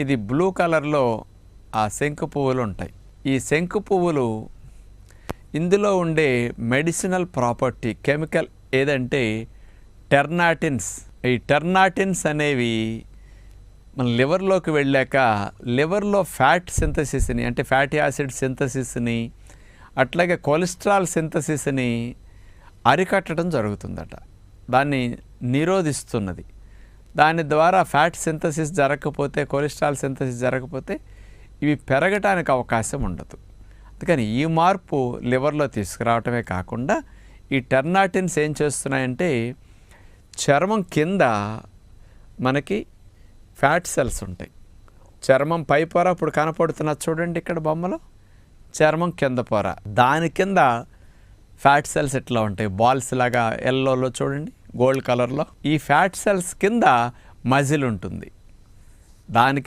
ఇది బ్లూ కలర్లో ఆ శంకు పువ్వులు ఉంటాయి. ఈ శంకు పువ్వులు ఇందులో ఉండే మెడిసినల్ ప్రాపర్టీ కెమికల్ ఏదంటే టెర్నాటిన్స్. ఈ టెర్నాటిన్స్ అనేవి మన లివర్లోకి వెళ్ళాక లివర్లో ఫ్యాట్ సింథసిస్ని అంటే ఫ్యాటీ యాసిడ్ సింథసిస్ని అట్లాగే కొలెస్ట్రాల్ సింథసిస్ని అరికట్టడం జరుగుతుందట. దాన్ని నిరోధిస్తున్నది. దాని ద్వారా ఫ్యాట్ సింథసిస్ జరగకపోతే కొలెస్ట్రాల్ సింథసిస్ జరగకపోతే ఇవి పెరగటానికి అవకాశం ఉండదు. అందుకని ఈ మార్పు లివర్లో తీసుకురావటమే కాకుండా ఈ టెర్నాటిన్స్ ఏం చేస్తున్నాయంటే చర్మం కింద మనకి ఫ్యాట్ సెల్స్ ఉంటాయి. చర్మం పై పొర ఇప్పుడు కనపడుతున్న చూడండి ఇక్కడ బొమ్మలో. చర్మం కింద పొర. దాని కింద ఫ్యాట్ సెల్స్ ఎట్లా ఉంటాయి? బాల్స్ లాగా ఎల్లోలో చూడండి. గోల్డ్ కలర్లో. ఈ ఫ్యాట్ సెల్స్ కింద మజిల్ ఉంటుంది. దానికి